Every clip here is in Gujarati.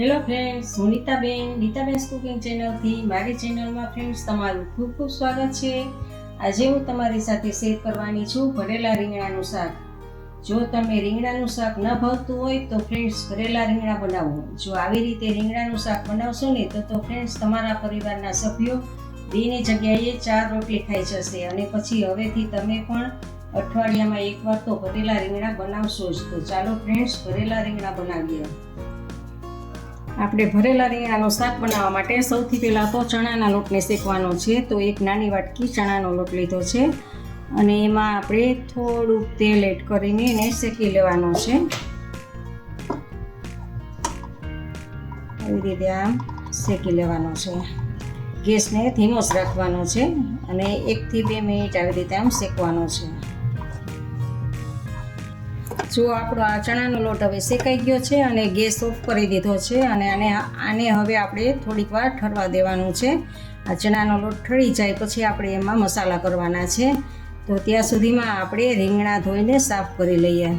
હેલો ફ્રેન્ડ્સ હું નીતાબેન નીતાબેન કુકિંગ ચેનલથી મારી ચેનલમાં ફ્રેન્ડ્સ તમારું ખૂબ ખૂબ સ્વાગત છે. આજે હું તમારી સાથે શેર કરવાની છું ભરેલા રીંગણાનું શાક. જો તમે રીંગણાનું શાક ન ભાવતું હોય તો ફ્રેન્ડ્સ ભરેલા રીંગણા બનાવો. જો આવી રીતે રીંગણાનું શાક બનાવશો ને તો તો ફ્રેન્ડ્સ તમારા પરિવારના સભ્યો બેની જગ્યાએ ચાર રોટલી ખાઈ જશે અને પછી હવેથી તમે પણ અઠવાડિયામાં એકવાર તો ભરેલા રીંગણા બનાવશો જ. તો ચાલો ફ્રેન્ડ્સ ભરેલા રીંગણા બનાવીએ. આપણે ભરેલા રીંગણાનો શાક બનાવવા માટે સૌથી પહેલાં તો ચણાના લોટને શેકવાનો છે. તો એક નાની વાટકી ચણાનો લોટ લીધો છે. અને એમાં આપણે થોડુંક તેલ એડ કરીને એને શેકી લેવાનો છે. આવી રીતે આમ શેકી લેવાનો છે. ગેસને ધીમો જ રાખવાનો છે અને એકથી બે મિનિટ આવી રીતે આમ શેકવાનો છે. જો આપણો આ ચણાનો લોટ હવે શેકાઈ ગયો છે અને ગેસ ઓફ કરી દીધો છે અને આને આને હવે આપણે થોડીક વાર ઠરવા દેવાનું છે. આ ચણાનો લોટ ઠરી જાય પછી આપણે એમાં મસાલા કરવાના છે. તો ત્યાં સુધીમાં આપણે રીંગણા ધોઈને સાફ કરી લઈએ.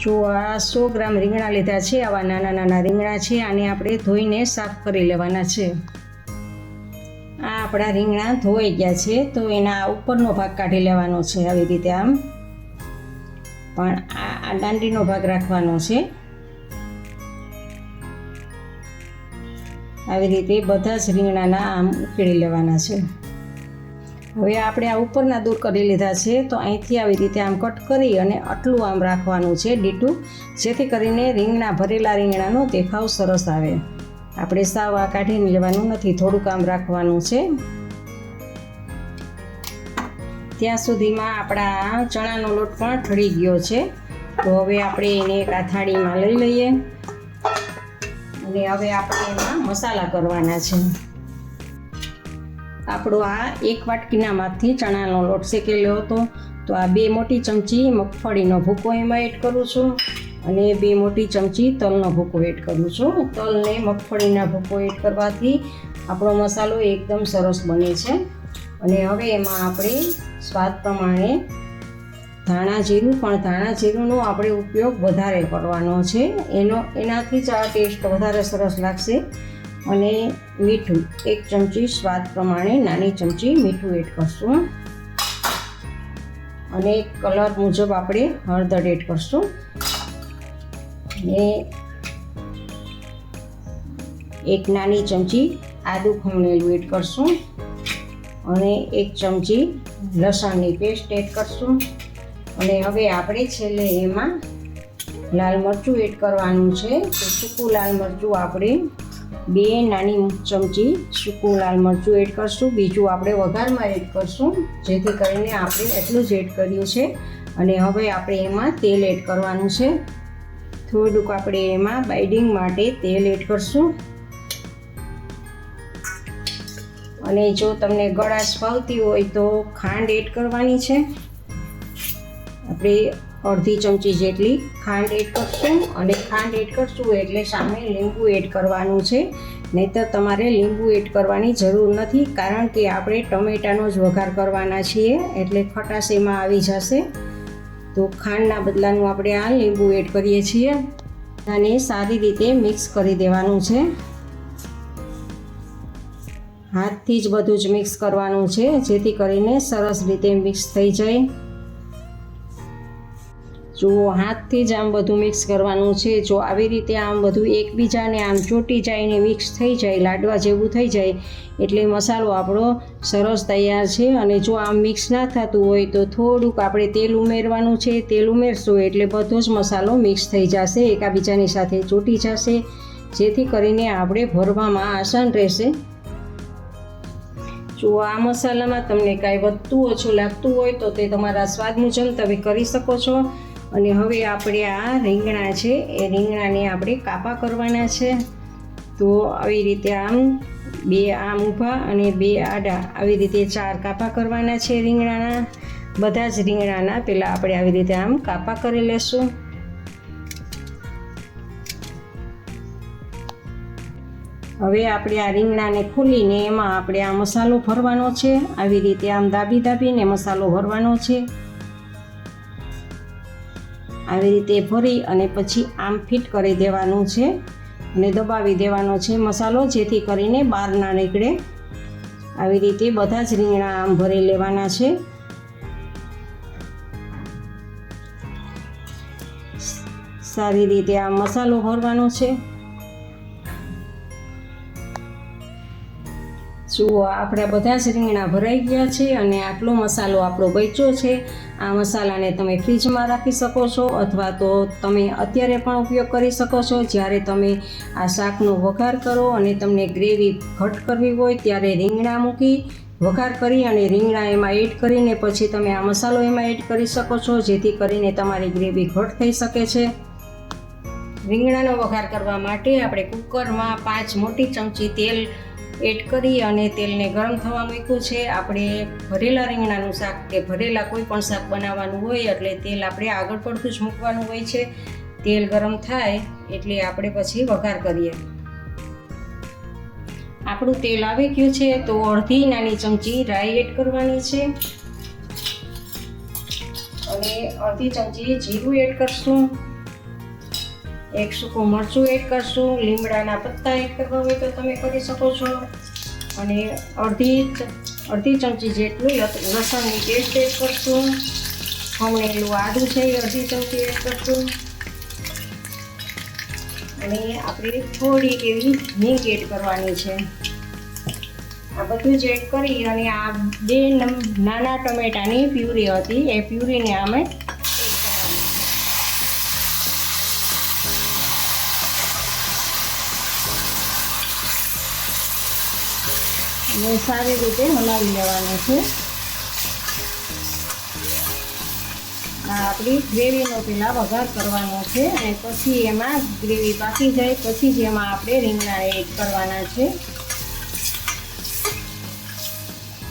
જો આ સો ગ્રામ રીંગણા લીધા છે, આવા નાના નાના રીંગણા છે, આને આપણે ધોઈને સાફ કરી લેવાના છે. આ આપણા રીંગણા ધોઈ ગયા છે, તો એના ઉપરનો ભાગ કાઢી લેવાનો છે આવી રીતે આમ. પણ આ દાંડીનો ભાગ રાખવાનો છે. આવી રીતે બધા જ રીંગણાના આમ ઉકેળી લેવાના છે. હવે આપણે આ ઉપરના દૂર કરી લીધા છે, તો અહીંથી આવી રીતે આમ કટ કરી અને આટલું આમ રાખવાનું છે ડીટું, જેથી કરીને રીંગણા ભરેલા રીંગણાનો દેખાવ સરસ આવે. આપણે સાવ આ કાઢીને લેવાનું નથી, થોડુંક આમ રાખવાનું છે. ત્યાં સુધીમાં આપણા ચણાનો લોટ પણ ઠરી ગયો છે. તો હવે આપણે એને એક આ થાળીમાં લઈ લઈએ. અને હવે આપણે એમાં મસાલા કરવાના છે. આપણો આ એક વાટકીનામાંથી ચણાનો લોટ શેકેલો હતો. તો આ બે મોટી ચમચી મગફળીનો ભૂકો એમાં એડ કરું છું. અને બે મોટી ચમચી તલનો ભૂકો એડ કરું છું. તલને મગફળીના ભૂકો એડ કરવાથી આપણો મસાલો એકદમ સરસ બને છે. અને હવે એમાં આપણે સ્વાદ પ્રમાણે ધાણા જીરું, પણ ધાણા જીરુંનો આપણે ઉપયોગ વધારે કરવાનો છે. એનો, એનાથી જ આ ટેસ્ટ વધારે સરસ લાગશે. અને મીઠું, એક ચમચી સ્વાદ પ્રમાણે નાની ચમચી મીઠું એડ કરશું. અને કલર મુજબ આપણે હળદર એડ કરશું. ને એક નાની ચમચી આદું ખમણેલું એડ કરશું. અને એક ચમચી લસણની પેસ્ટ એડ કરશું. અને હવે આપણે છેલ્લે એમાં લાલ મરચું એડ કરવાનું છે. તો સૂકું લાલ મરચું આપણે બે નાની ચમચી સૂકું લાલ મરચું એડ કરશું. બીજું આપણે વઘારમાં એડ કરશું, જેથી કરીને આપણે એટલું જ એડ કર્યું છે. અને હવે આપણે એમાં તેલ એડ કરવાનું છે. થોડુંક આપણે એમાં બાઇડિંગ માટે તેલ એડ કરશું. અને જો તમને ગળાશ ભાવતી હોય તો ખાંડ એડ કરવાની છે. આપણે અડધી ચમચી જેટલી ખાંડ એડ કરશું અને ખાંડ એડ કરશું એટલે સામે લીંબુ એડ કરવાનું છે. નહીંતર તમારે લીંબુ એડ કરવાની જરૂર નથી કારણ કે આપણે ટમેટાનો જ વઘાર કરવાના છીએ એટલે ખટાશ એમાં આવી જશે. તો ખાંડના બદલાનું આપણે આ લીંબુ એડ કરીએ છીએ. અને સારી રીતે મિક્સ કરી દેવાનું છે. હાથથી જ બધું જ મિક્સ કરવાનું છે, જેથી કરીને સરસ રીતે મિક્સ થઈ જાય. જો હાથથી જ આમ બધું મિક્સ કરવાનું છે, જો આવી રીતે આમ બધું એકબીજાને આમ ચોટી જાય ને મિક્સ થઈ જાય, લાડવા જેવું થઈ જાય, એટલે મસાલો આપણો સરસ તૈયાર છે. અને જો આમ મિક્સ ના થતું હોય તો થોડુંક આપણે તેલ ઉમેરવાનું છે, તેલ ઉમેરશું એટલે બધો જ મસાલો મિક્સ થઈ જશે, એકાબીજાની સાથે ચોટી જશે, જેથી કરીને આપણે ભરવામાં આસાન રહેશે. જો આ મસાલામાં તમને કાંઈ વધતું ઓછું લાગતું હોય તો તે તમારા સ્વાદ મુજબ તમે કરી શકો છો. અને હવે આપણે આ રીંગણા છે, એ રીંગણાને આપણે કાપા કરવાના છે. તો આવી રીતે આમ બે આમ ઊભા અને બે આડા આવી રીતે ચાર કાપા કરવાના છે રીંગણાના. બધા જ રીંગણાના પહેલાં આપણે આવી રીતે આમ કાપા કરી લેશું. હવે આપણે આ રીંગણાને ખોલીને એમાં આપણે આ મસાલો ભરવાનો છે. આવી રીતે આમ દાબી દાબીને મસાલો ભરવાનો છે. આવી રીતે ભરી અને પછી આમ ફિટ કરી દેવાનું છે અને દબાવી દેવાનો છે મસાલો જેથી કરીને બહાર ના નીકળે. આવી રીતે બધા જ રીંગણા આમ ભરી લેવાના છે. સારી રીતે આ મસાલો ભરવાનો છે. જુઓ, આપણા બધા જ રીંગણા ભરાઈ ગયા છે અને આટલો મસાલો આપણો બચ્યો છે. આ મસાલાને તમે ફ્રીજમાં રાખી શકો છો અથવા તો તમે અત્યારે પણ ઉપયોગ કરી શકો છો. જ્યારે તમે આ શાકનો વઘાર કરો અને તમને ગ્રેવી ઘટ કરવી હોય ત્યારે રીંગણા મૂકી વઘાર કરી અને રીંગણા એમાં એડ કરીને પછી તમે આ મસાલો એમાં એડ કરી શકો છો, જેથી કરીને તમારી ગ્રેવી ઘટ થઈ શકે છે. રીંગણાનો વઘાર કરવા માટે આપણે કુકરમાં પાંચ મોટી ચમચી તેલ એડ કરી અને તેલને ગરમ થવા મૂક્યું છે. આપણે ભરેલા રીંગણાનું શાક કે ભરેલા કોઈ પણ શાક બનાવવાનું હોય એટલે તેલ આપણે આગળ પડતું જ મૂકવાનું હોય છે. તેલ ગરમ થાય એટલે આપણે પછી વઘાર કરીએ. આપણું તેલ આવી ગયું છે તો અડધી નાની ચમચી રાઈ એડ કરવાની છે. અને અડધી ચમચી જીરું એડ કરશું. એક સૂકું મરચું એડ કરશું, લીમડાના પત્તા એડ કરવા હોય તો તમે કરી શકો છો. અને અડધી અડધી ચમચી જેટલું લસ- લસણની પેસ્ટ એડ કરશું. ખમણેલું આદું છે એ અડધી ચમચી એડ કરશું. અને આપણે થોડી એવી હિંગ એડ કરવાની છે. આ બધું જ એડ કરી અને આ બે નાના ટમેટાની પ્યુરી હતી. એ પ્યુરીને અમે અને સારી રીતે હલાવી લેવાનું છે. આ આપણી ગ્રેવીનો પહેલાં વઘાર કરવાનો છે અને પછી એમાં ગ્રેવી પાકી જાય, પછી જ એમાં આપણે રીંગણા એડ કરવાના છે.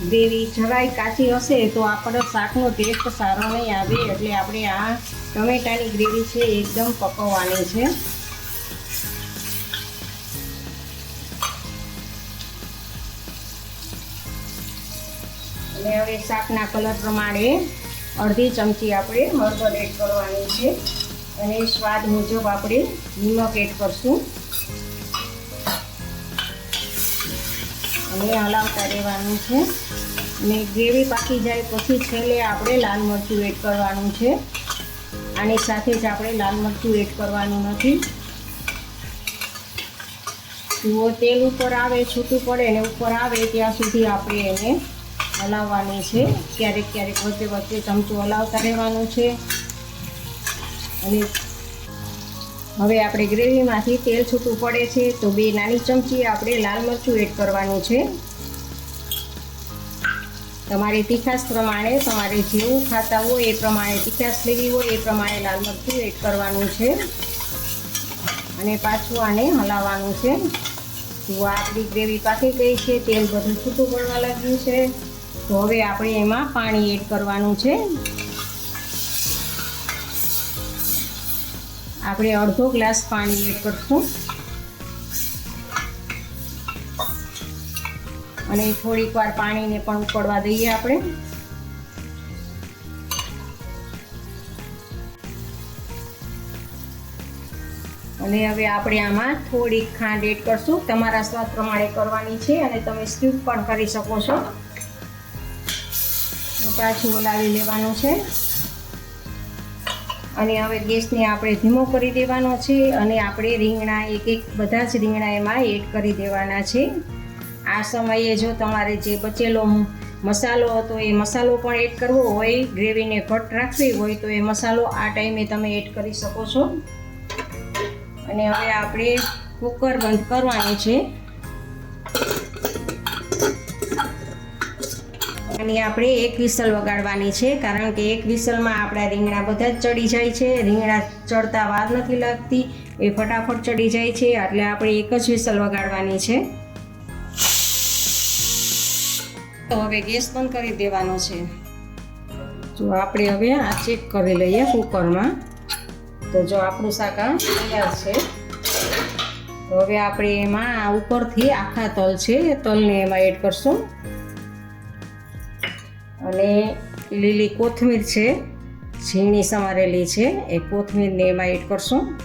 ગ્રેવી જરાય કાચી હશે તો આપણો શાકનો ટેસ્ટ સારો નહીં આવે એટલે આપણે આ ટમેટાની ગ્રેવી છે એકદમ પકવવાની છે. અને હવે શાકના કલર પ્રમાણે અડધી ચમચી આપણે હળદર એડ કરવાની છે. અને સ્વાદ મુજબ આપણે નિમક એડ કરશું. અને હલાવતા રહેવાનું છે. અને ગ્રેવી પાકી જાય પછી છેલ્લે આપણે લાલ મરચું એડ કરવાનું છે. આની સાથે જ આપણે લાલ મરચું એડ કરવાનું નથી. જુઓ, તેલ ઉપર આવે, છૂટું પડે ને ઉપર આવે, ત્યાં સુધી આપણે એને હલાવવાની છે. ક્યારેક ક્યારેક વચ્ચે વચ્ચે ચમચું હલાવતા રહેવાનું છે. અને હવે આપણે ગ્રેવીમાંથી તેલ છૂટું પડે છે, તો બે નાની ચમચી આપણે લાલ મરચું એડ કરવાનું છે. તમારી તીખાશ પ્રમાણે તમારે જેવું ખાતા હોય એ પ્રમાણે તીખાશ લેવી હોય એ પ્રમાણે લાલ મરચું એડ કરવાનું છે. અને પાછું આને હલાવવાનું છે. જો આપણી ગ્રેવી પાકી ગઈ છે, તેલ બધું છૂટું પડવા લાગ્યું છે. તો હવે આપણે એમાં પાણી એડ કરવાનું છે. આપણે અડધો ગ્લાસ પાણી એડ કરશું. અને થોડીક વાર પાણીને પણ ઉકળવા દઈએ આપણે. અને હવે આપણે આમાં થોડીક ખાંડ એડ કરશું. તમારા સ્વાદ પ્રમાણે કરવાની છે અને તમે સ્કીપ પણ કરી શકો છો. પાછું હલાવી લેવાનું છે. અને હવે ગેસને આપણે ધીમો કરી દેવાનો છે અને આપણે રીંગણા એક એક બધા જ રીંગણા એમાં એડ કરી દેવાના છે. આ સમયે જો તમારે જે બચેલો મસાલો હતો એ મસાલો પણ એડ કરવો હોય, ગ્રેવીને ઘટ રાખવી હોય તો એ મસાલો આ ટાઈમે તમે એડ કરી શકો છો. અને હવે આપણે કુકર બંધ કરવાનું છે. અને આપણે એક વિસલ વગાડવાની છે, કારણ કે એક વિસલમાં આપણા રીંગણા બધા જ ચડી જાય છે, રીંગણા ચડતા વાર નથી લાગતી, એ ફટાફટ ચડી જાય છે, એટલે આપણે એક જ વિસલ વગાડવાની છે. તો હવે ગેસ બંધ કરી દેવાનો છે. જો આપણે હવે આ ચેક કરી લઈએ કુકરમાં. તો જો આપણું શાક તૈયાર છે. તો હવે આપણે એમાં ઉપરથી આખા તલ છે, તલને એમાં એડ કરશું. અને લીલી કોથમીર છે, ઝીણી સમારેલી છે, એ કોથમીરને એમાં એડ કરશું.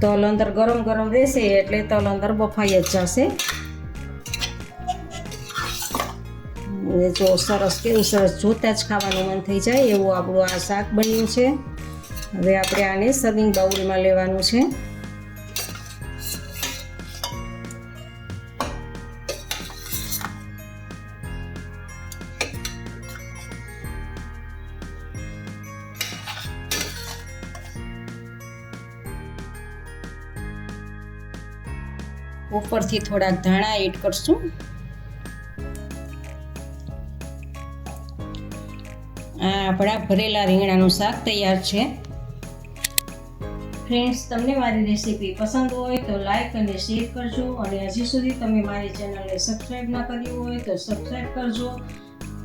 તલ અંદર ગરમ ગરમ રહેશે એટલે તલ અંદર બફાઈ જ જશે. જો સરસ કેવું સરસ જોતા જ ખાવાનું મન થઈ જાય એવું આપણું આ શાક બન્યું છે. હવે આપણે આને સર્વિંગ બાઉલમાં લેવાનું છે. ઉપરથી થોડાક ધાણા એડ કરશું. આ આપણા ભરેલા રીંગણાનું શાક તૈયાર છે. ફ્રેન્ડ્સ તમને મારી રેસીપી પસંદ હોય તો લાઈક અને શેર કરજો અને હજી સુધી તમે મારી ચેનલને સબસ્ક્રાઈબ ના કરી હોય તો સબસ્ક્રાઈબ કરજો.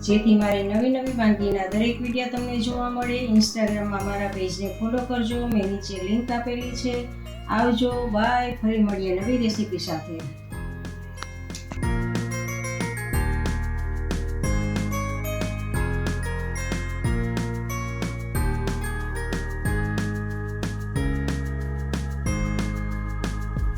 જેથી મારી નવી નવી વાનગીના દરેક વીડિયો તમને જોવા મળે. ઇન્સ્ટાગ્રામમાં મારા પેજને ફોલો કરજો. મેં નીચે લિંક આપેલી છે. આવજો બાય ફરી મળીએ નવી રેસીપી સાથે.